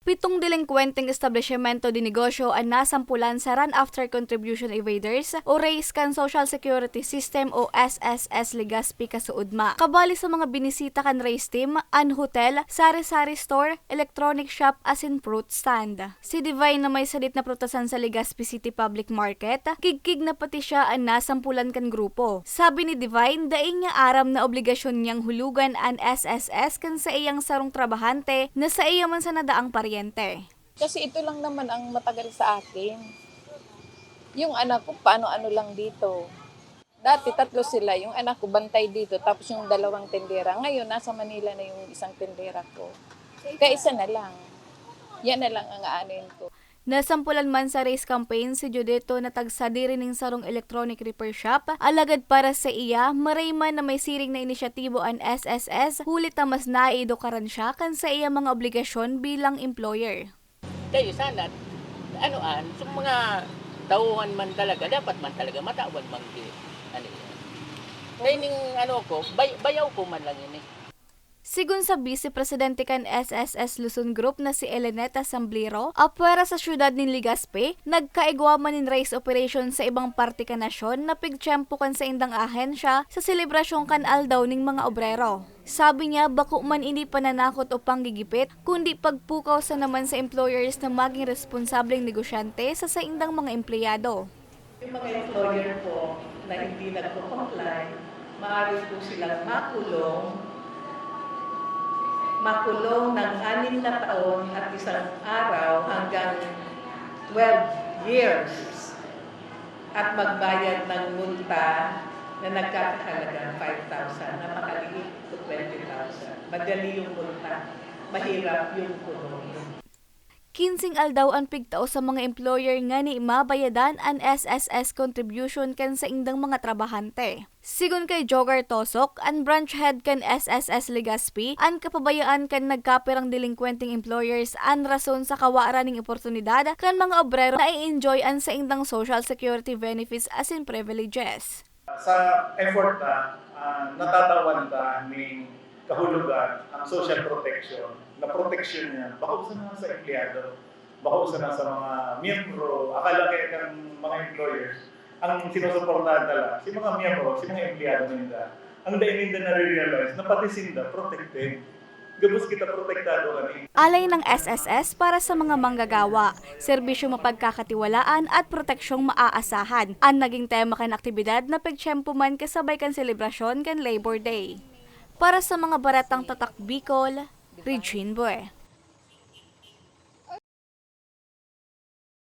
Pitong delinkwenteng establishmento di negosyo ang nasampulan sa Run After Contribution Evaders o Race kan Social Security System o SSS Legazpi kasuudma. Kabali sa mga binisita kan race team, an hotel, sari-sari store, electronic shop as in fruit stand. Si Divine na may salit na prutasan sa Legazpi City Public Market, kigkig na pati siya ang nasampulan kan grupo. Sabi ni Divine, daing nga aram na obligasyon niyang hulugan an SSS kan sa iyang sarong trabahante na sa iya man sa nadaang paryente. Kasi ito lang naman ang matagal sa akin. Yung anak ko, paano-ano lang dito. Dati tatlo sila, yung anak ko bantay dito, tapos yung dalawang tendera. Ngayon, nasa Manila na yung isang tendera ko. Kaya isa na lang. Yan na lang ang aanin ko. Nasampulan man sa race campaign si Judito na tagsadi rin ng sarong electronic repair shop, alagad para sa iya, maray man na may siring na inisyatibo ang SSS, hulit na mas naiidukaran siya kan sa iya mga obligasyon bilang employer. kayo sana anoan sa mga tauhan man talaga dapat man talaga matawan man di ano yun. Ning ano ko bay, bayaw ko man lang yun eh Sigun sa Vice Presidente kan SSS Luzon Group na si Eleneta Samblero, apwera sa syudad ni Ligaspe, nagkaigwaman in race operation sa ibang parte ka nasyon na pigtiyempo kan sa indang ahensya sa selebrasyon kan aldaw ning mga obrero. Sabi niya, bako man hindi pananakot o panggigipit, kundi pagpukaw sa naman sa employers na maging responsableng negosyante sa saindang mga empleyado. Yung mga employer po na hindi nagpo-comply, maaari po silang makulong, makulong ng anim na taon at isang araw hanggang 12 years at magbayad ng multa na nagkakahalaga 5,000, napakaliit to 20,000. Madali yung multa, mahirap yung kulong. Kinsing aldaw ang pigtao sa mga employer nga ni mabayadan ang SSS contribution kan sa indang mga trabahante. Sigun kay Jogar Tosok, ang branch head kan SSS Legazpi, ang kapabayaan kan nagkapirang delinkwenteng employers ang rason sa kawaran ng oportunidad kan mga obrero na i-enjoy ang sa indang social security benefits as in privileges. sa effort na uh, natatawan ta ng kahulugan ang social protection na protection niya. Baka na sa empleyado baka na sa mga miyembro. Akala kaya kang mga employers ang sinusuportahan tala si mga miyembro si mga empleyado nila. Ang dahil nila na pati sila protected. Gabos kita protektado kami Alay ng SSS para sa mga manggagawa, serbisyo mapagkakatiwalaan at proteksyong maaasahan. Ang naging tema kan aktibidad na pagtsyempo man kasabay kan selebrasyon kan Labor Day. Para sa mga baratang tatak Bicol, Regine Bue.